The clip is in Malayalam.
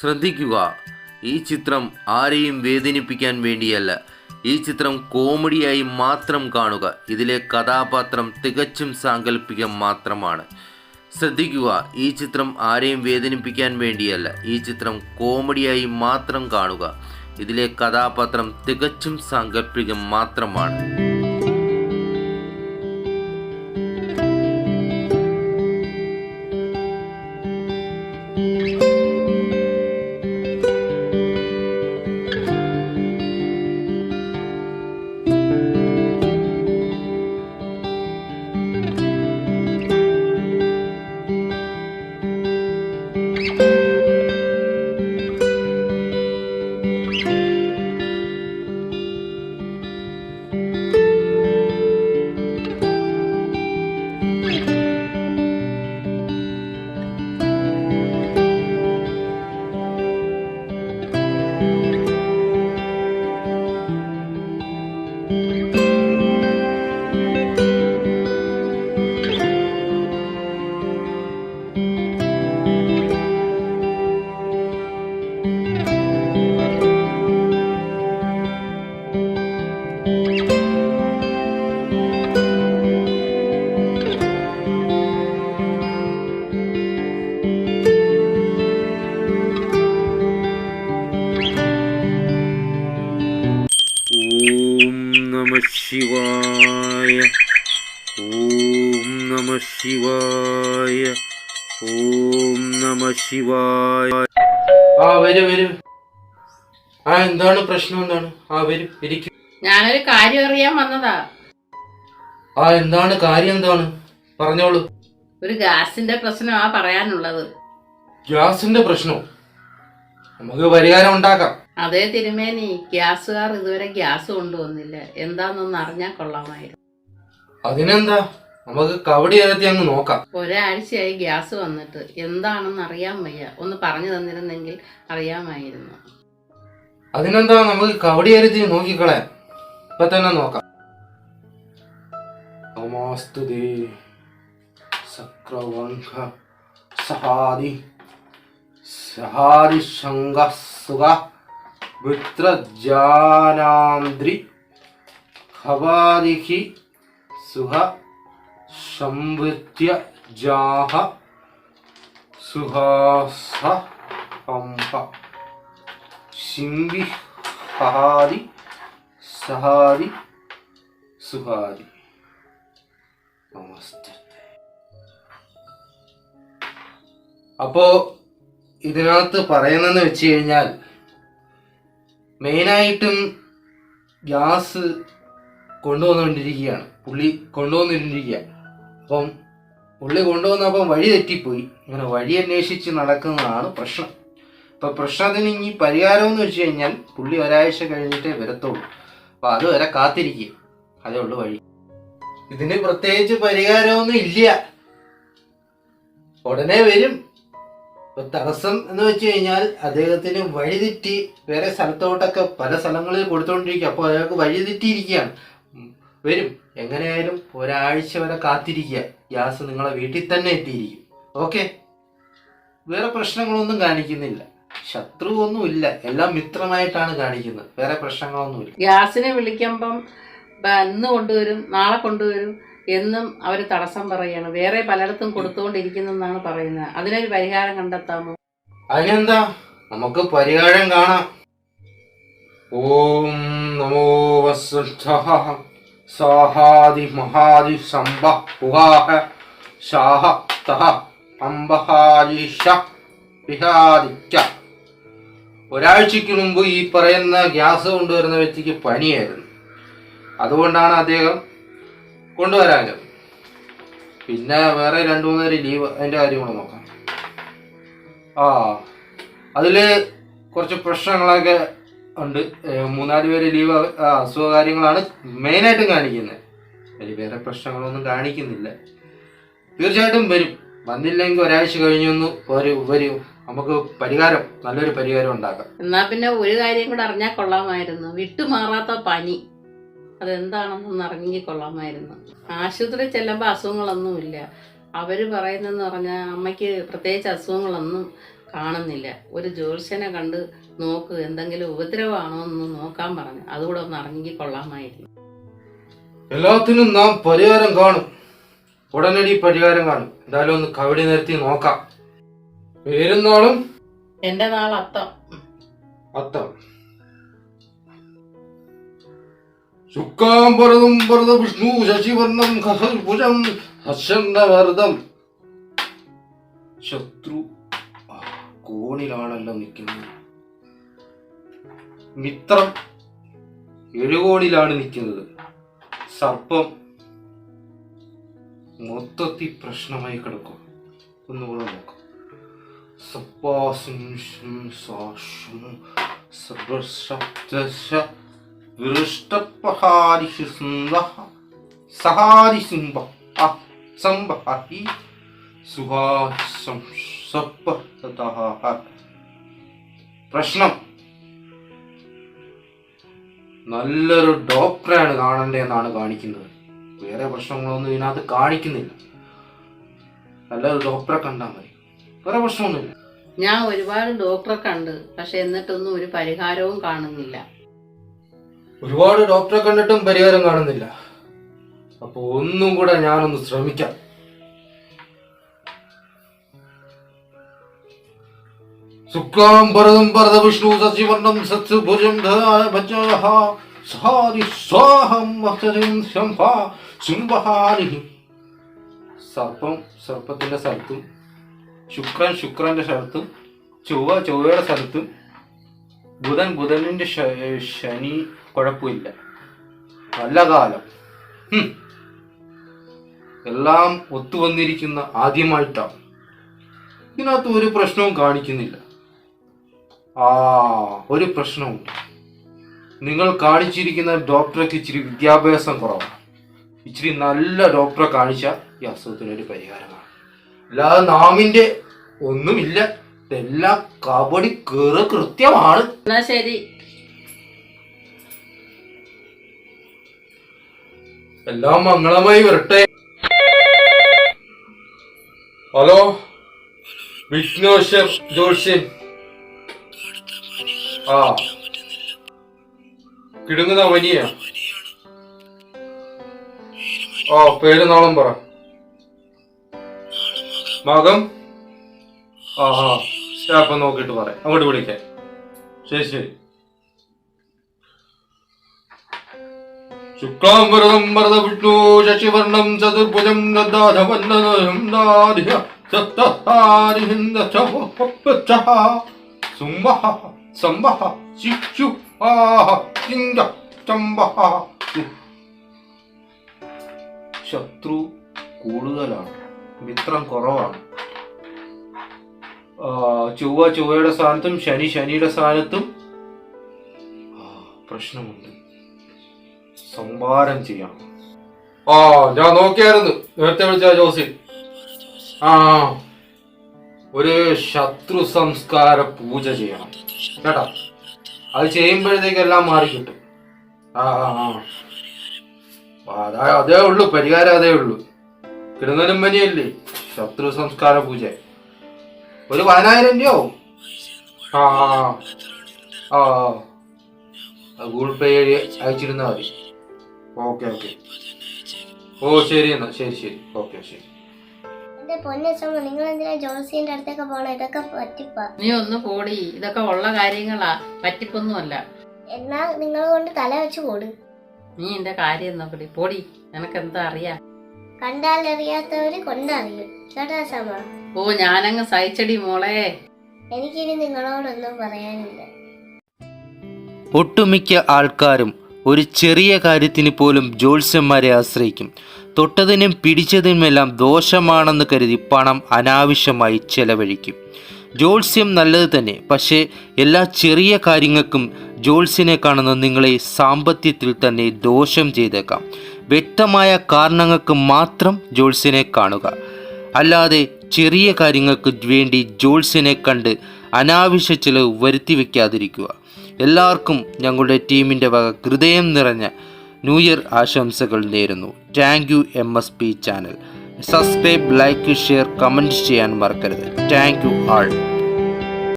ശ്രദ്ധിക്കുക. ഈ ചിത്രം ആരെയും വേദനിപ്പിക്കാൻ വേണ്ടിയല്ല. ഈ ചിത്രം കോമഡിയായി മാത്രം കാണുക. ഇതിലെ കഥാപാത്രം തികച്ചും സാങ്കല്പികം മാത്രമാണ്. ശ്രദ്ധിക്കുക ഈ ചിത്രം ആരെയും വേദനിപ്പിക്കാൻ വേണ്ടിയല്ല. ഈ ചിത്രം കോമഡിയായി മാത്രം കാണുക. ഇതിലെ കഥാപാത്രം തികച്ചും സാങ്കല്പികം മാത്രമാണ്. ഓം നമ ശിവായ. ഓം നമ ശിവായ. ഓം നമ ശിവായ. ആ വരൂ വരൂ. ആ എന്താണ് പ്രശ്നം? എന്താണ്? ആ വരൂ ഇരിക്കും. ഞാനൊരു കാര്യം അറിയാൻ വന്നതാ. ആ എന്താണ്? കാര്യം എന്താണ്? പറഞ്ഞോളൂ. ഒരു ഗ്യാസിന്റെ പ്രശ്നമാ പറയാനുള്ളത്. ഗ്യാസിന്റെ പ്രശ്നം? നമുക്ക് പരിഹാരം ഉണ്ടാക്കാം. അതേ തിരുമേനി ഗ്യാസുകാർ ഇതുവരെ ഗ്യാസ് കൊണ്ടുവന്നില്ല. എന്താന്നൊന്ന് അറിഞ്ഞാൽ കൊള്ളാമായിരുന്നു. അതിനെന്താ? നമുക്ക് കവടി അകത്തി അങ്ങ് നോക്കാം. ഒരാഴ്ചയായി ഗ്യാസ് വന്നിട്ട്. എന്താണെന്ന് അറിയാൻ വയ്യ. ഒന്ന് പറഞ്ഞു തന്നിരുന്നെങ്കിൽ അറിയാമായിരുന്നു. അതിനെന്താ നമുക്ക് കവടി അരുതി നോക്കിക്കളെ? ഇപ്പൊ തന്നെ നോക്കാം. നമോസ്തുതേ സക്രവംശ സഹാദി. സഹാദി ശങ്ക സുഖ. വിത്രജാനാന്ദ്രി ഹവാദിഹി സുഹ സംവൃത്യ ജാഹ സുഹാസ പംപ ശിംബി സഹാദി സഹാദി സുഹാദി നമസ്തേ. അപ്പോ ഇതിനകത്ത് പറയുന്നതെന്ന് വെച്ച് കഴിഞ്ഞാൽ മെയിനായിട്ടും ഗ്യാസ് കൊണ്ടുവന്നുകൊണ്ടിരിക്കുകയാണ്. പുള്ളി കൊണ്ടുവന്നിരിക്കുക അപ്പം പുള്ളി കൊണ്ടുവന്നപ്പം വഴി തെറ്റിപ്പോയി. ഇങ്ങനെ വഴി അന്വേഷിച്ച് നടക്കുന്നതാണ് പ്രശ്നം. ഇപ്പൊ പ്രശ്നത്തിന് ഇനി പരിഹാരം എന്ന് വെച്ച് കഴിഞ്ഞാൽ പുള്ളി ഒരാഴ്ച കഴിഞ്ഞിട്ടേ വരത്തുള്ളൂ. അപ്പൊ അതുവരെ കാത്തിരിക്കുക. അതേ ഉള്ളൂ വഴി. ഇതിന് പ്രത്യേകിച്ച് പരിഹാരമൊന്നും ഇല്ല. ഉടനെ വരും. ഇപ്പൊ തടസ്സം എന്ന് വെച്ച് കഴിഞ്ഞാൽ അദ്ദേഹത്തിന് വഴിതെറ്റി വേറെ സ്ഥലത്തോട്ടൊക്കെ പല സ്ഥലങ്ങളിൽ കൊടുത്തോണ്ടിരിക്കുക അപ്പോൾ അയാൾക്ക് വഴിതെറ്റിയിരിക്കുകയാണ് വരും. എങ്ങനെയായാലും ഒരാഴ്ച വരെ കാത്തിരിക്കുക. ഗ്യാസ് നിങ്ങളെ വീട്ടിൽ തന്നെ എത്തിയിരിക്കും. ഓക്കെ? വേറെ പ്രശ്നങ്ങളൊന്നും കാണിക്കുന്നില്ല. ശത്രു ഒന്നുമില്ല എല്ലാം മിത്രമായിട്ടാണ് കാണിക്കുന്നത്. വേറെ പ്രശ്നങ്ങളൊന്നുമില്ല. ഗ്യാസിനെ വിളിക്കുമ്പം ഇന്ന് കൊണ്ടുവരും. നാളെ കൊണ്ടുവരും. എന്നും അവർ തടസ്സം പറയാണ് വേറെ പലയിടത്തും കൊടുത്തുകൊണ്ടിരിക്കുന്നെന്നാണ് പറയുന്നത്. അതിനൊരു പരിഹാരം കണ്ടെത്താമോ? അതിനെന്താ? നമുക്ക് പരിഹാരം കാണാം. ഓം നമോ സാഹാദി മഹാദി പുഹാഹ ശാഹ തഹ ഒരാഴ്ചക്ക് മുമ്പ് ഈ പറയുന്ന ഗ്യാസ് കൊണ്ടുവരുന്ന വ്യക്തിക്ക് പനിയായിരുന്നു. അതുകൊണ്ടാണ് അദ്ദേഹം കൊണ്ടുവരാഞ്ഞത് പിന്നെ വേറെ രണ്ടു മൂന്ന് പേര് ലീവ് അതിന്റെ കാര്യം കൂടെ നോക്കാം. ആ അതിൽ കുറച്ച് പ്രശ്നങ്ങളൊക്കെ ഉണ്ട്. മൂന്നാൽ പേര് ലീവ് അസുഖ കാര്യങ്ങളാണ് മെയിനായിട്ടും കാണിക്കുന്നത്. അതിൽ വേറെ പ്രശ്നങ്ങളൊന്നും കാണിക്കുന്നില്ല. തീർച്ചയായിട്ടും വരും. വന്നില്ലെങ്കിൽ ഒരാഴ്ച കഴിഞ്ഞൊന്ന് ഒരു വരും നമുക്ക് പരിഹാരം നല്ലൊരു പരിഹാരം ഉണ്ടാക്കാം. എന്നാ പിന്നെ ഒരു കാര്യം കൂടെ അറിഞ്ഞാൽ കൊള്ളാമായിരുന്നു. വിട്ടുമാറാത്ത പനി. അതെന്താണെന്നൊന്ന് അറിഞ്ഞിക്കൊള്ളാമായിരുന്നു. ആശുപത്രി ചെല്ലുമ്പോൾ അസുഖങ്ങളൊന്നുമില്ല. അവർ പറയുന്നതെന്ന് പറഞ്ഞാൽ അമ്മയ്ക്ക് പ്രത്യേകിച്ച് അസുഖങ്ങളൊന്നും കാണുന്നില്ല. ഒരു ജ്യോത്സ്യനെ കണ്ട് നോക്ക് എന്തെങ്കിലും ഉപദ്രവമാണോ എന്ന് നോക്കാൻ പറഞ്ഞു. അതുകൂടെ ഒന്ന് അറിഞ്ഞിക്കൊള്ളാമായിരുന്നു. എല്ലാത്തിനും നാം പരിഹാരം കാണും. ഉടനടി പരിഹാരം കാണും. എന്തായാലും ഒന്ന് കവടി നിരത്തി നോക്കാം. പേരും നാളും എന്റെ നാൾ അത്തം അത്തം. ശുക്കാംബരതും വരദ വിഷ്ണു ശശിവർണം ഭുജം ഹർഷന്നവർദ്ധം ശത്രു കോണിലാണല്ലോ നിൽക്കുന്നത്. മിത്രം എഴുകോണിലാണ് നിൽക്കുന്നത്. സർപ്പം മൊത്തത്തിൽ പ്രശ്നമായി കിടക്കും. ഒന്നുകൂടെ നോക്കാം. സപ്പാസും സാക്ഷും സാഷും പ്രശ്നം. നല്ലൊരു ഡോക്ടറാണ് കാണണ്ടേന്നാണ് കാണിക്കുന്നത്. വേറെ പ്രശ്നങ്ങളൊന്നും ഇതിനകത്ത് കാണിക്കുന്നില്ല. നല്ലൊരു ഡോക്ടറെ കണ്ടാൽ മതി. വേറെ പ്രശ്നമൊന്നുമില്ല. ഞാൻ ഒരുപാട് ഡോക്ടറെ കണ്ട് പക്ഷെ എന്നിട്ടൊന്നും ഒരു പരിഹാരവും കാണുന്നില്ല. ഒരുപാട് ഡോക്ടറെ കണ്ടിട്ടും പരിഹാരം കാണുന്നില്ല. അപ്പൊ ഒന്നും കൂടെ ഞാനൊന്ന് ശ്രമിക്കാം. ശുക്ലാം ഭരതം ഭരത വിഷ്ണു സച്ചിവർണം സത്സു ഭുജം സർപ്പം സർപ്പത്തിന്റെ സ്ഥലത്തും ശുക്രൻ ശുക്രന്റെ സ്ഥലത്തും ചൊവ്വ ചൊവ്വയുടെ സ്ഥലത്തും ബുധൻ ബുധനിന്റെ ശനി കുഴപ്പമില്ല. നല്ല കാലം. എല്ലാം ഒത്തുവന്നിരിക്കുന്ന ആദ്യമായിട്ടാണ്. ഇതിനകത്ത് ഒരു പ്രശ്നവും കാണിക്കുന്നില്ല. ആ ഒരു പ്രശ്നവും നിങ്ങൾ കാണിച്ചിരിക്കുന്ന ഡോക്ടർക്ക് ഇച്ചിരി വിദ്യാഭ്യാസം കുറവാണ്. ഇച്ചിരി നല്ല ഡോക്ടറെ കാണിച്ചാൽ ഈ അസുഖത്തിനൊരു പരിഹാരമാണ്. അല്ലാതെ നാമിന്റെ ഒന്നുമില്ല. എല്ലാം കബഡി കയറ് കൃത്യമാണ്. എന്നാ ശരി. എല്ലാം മംഗളമായി വരട്ടെ. ഹലോ? വിഘ്നേശ്വർ ജോഷ്യൻ ആ. കിടുങ്ങുന്ന വലിയ ആ പേര് നാളം പറ. മകം? ആ ആ നോക്കിട്ട് നോക്കിയിട്ട് പറയാം. അങ്ങോട്ട് വിളിക്കാം. ശരി ശരി. ശുക്ലാംബരദം വരദ വിഷ്ണു ശശിവർണം ചതുർഭുജം സുംബഹ സംബഹ ശിക്ഷു ആഹ ചിങ്ക ചമ്പഹ ശത്രു കൂടുതലാണ് മിത്രം കുറവാണ്. ചൊവ്വ ചൊവ്വയുടെ സ്ഥാനത്തും ശനി ശനിയുടെ സ്ഥാനത്തും പ്രശ്നമുണ്ട്. സംഭാരം ചെയ്യണം ആ ഞാൻ നോക്കിയായിരുന്നു. നേരത്തെ വിളിച്ച ജോസി. ആ ഒരു ശത്രു സംസ്കാര പൂജ ചെയ്യണം. കേട്ടാ? അത് ചെയ്യുമ്പോഴത്തേക്ക് എല്ലാം മാറി കിട്ടും. ആ അതാ അതേ ഉള്ളൂ. പരിഹാരം അതേ ഉള്ളൂ. കിടന്നലും പനിയല്ലേ? ശത്രു സംസ്കാര പൂജ. ഒരു പതിനായിരം രൂപയോ? ആ ആ ഗൂഗിൾ പേ അയച്ചിരുന്നാൽ മതി. Okay okay. ഓ ശരി എന്നാ. ശരി ശരി. ഓക്കെ ശരി. എന്റെ പൊന്നസമ്മ നിങ്ങൾ എന്തിനാ ജോസിന്റെ അടുത്തൊക്കെ പോണ? ഇതൊക്കെ പറ്റിപ്പാ. നീ ഒന്ന് പോടി. ഇതൊക്കെ ഉള്ള കാര്യങ്ങളാ. പറ്റിപ്പൊന്നുമല്ല. എന്നാ നിങ്ങൾ കൊണ്ട് തല വെച്ച് പോട്. നീ എന്റെ കാര്യം നോക്കടി. പോടി. നിനക്ക് എന്താ അറിയാ കണ്ടാലറിയാത്തവര് കൊണ്ടറിയും. കേട്ടാ സമ്മ ഓ ഞാനങ്ങ് സഹിച്ചടി മോളെ. എനിക്കിനി നിങ്ങളോടൊന്നും പറയാനില്ല. ഒട്ടുമിക്ക ആൾക്കാരും ഒരു ചെറിയ കാര്യത്തിന് പോലും ജ്യോത്സ്യന്മാരെ ആശ്രയിക്കും. തൊട്ടതിനും പിടിച്ചതിനുമെല്ലാം ദോഷമാണെന്ന് കരുതി പണം അനാവശ്യമായി ചെലവഴിക്കും. ജ്യോത്സ്യം നല്ലത് തന്നെ പക്ഷേ എല്ലാ ചെറിയ കാര്യങ്ങൾക്കും ജ്യോത്സ്യനെ കാണുന്ന നിങ്ങളെ സാമ്പത്യത്തിൽ തന്നെ ദോഷം ചെയ്തേക്കാം. വ്യക്തമായ കാരണങ്ങൾക്ക് മാത്രം ജ്യോത്സ്യനെ കാണുക. അല്ലാതെ ചെറിയ കാര്യങ്ങൾക്ക് വേണ്ടി ജ്യോത്സ്യനെ കണ്ട് അനാവശ്യ ചിലവ് വരുത്തി വയ്ക്കാതിരിക്കുക എല്ലാവർക്കും ഞങ്ങളുടെ ടീമിന്റെ വക ഹൃദയം നിറഞ്ഞ ന്യൂ ഇയർ ആശംസകൾ നേരുന്നു. Thank you M S P channel subscribe like share comment ചെയ്യാൻ മറക്കരുത്. Thank you all